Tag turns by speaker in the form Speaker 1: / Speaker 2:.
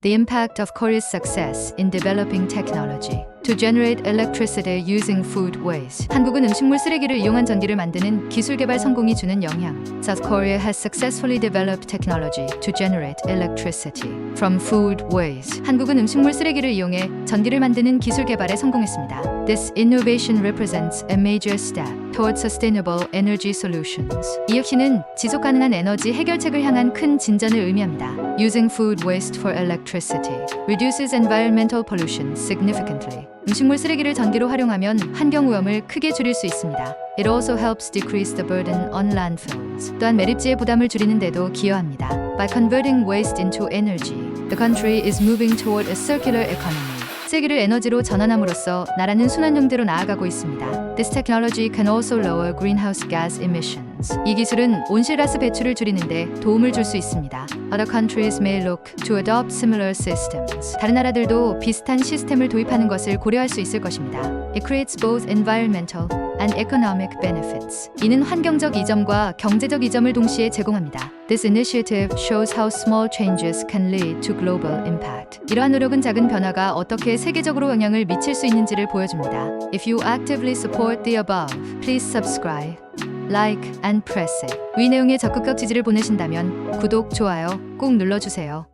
Speaker 1: The impact of Korea's success in developing technology to generate electricity using food waste. 한국은 음식물 쓰레기를 이용한 전기를 만드는 기술 개발 성공이 주는 영향. South Korea has successfully developed technology to generate electricity from food waste. 한국은 음식물 쓰레기를 이용해 전기를 만드는 기술 개발에 성공했습니다. This innovation represents a major step toward sustainable energy solutions. 이 역시는 지속 가능한 에너지 해결책을 향한 큰 진전을 의미합니다. Using food waste for electricity reduces environmental pollution significantly. 음식물 쓰레기를 전기로 활용하면 환경 오염을 크게 줄일 수 있습니다. It also helps decrease the burden on landfills. 또한 매립지의 부담을 줄이는 데도 기여합니다. By converting waste into energy, the country is moving toward a circular economy. 쓰레기를 에너지로 전환함으로써 나라는 순환형대로 나아가고 있습니다. This technology can also lower greenhouse gas emissions. 이 기술은 온실가스 배출을 줄이는데 도움을 줄 수 있습니다. Other countries may look to adopt similar systems. 다른 나라들도 비슷한 시스템을 도입하는 것을 고려할 수 있을 것입니다. It creates both environmental and economic benefits. 이는 환경적 이점과 경제적 이점을 동시에 제공합니다. This initiative shows how small changes can lead to global impact. 이러한 노력은 작은 변화가 어떻게 세계적으로 영향을 미칠 수 있는지를 보여줍니다. If you actively support the above, please subscribe, like, and press it. 위 내용에 적극적 지지를 보내신다면 구독, 좋아요 꼭 눌러주세요.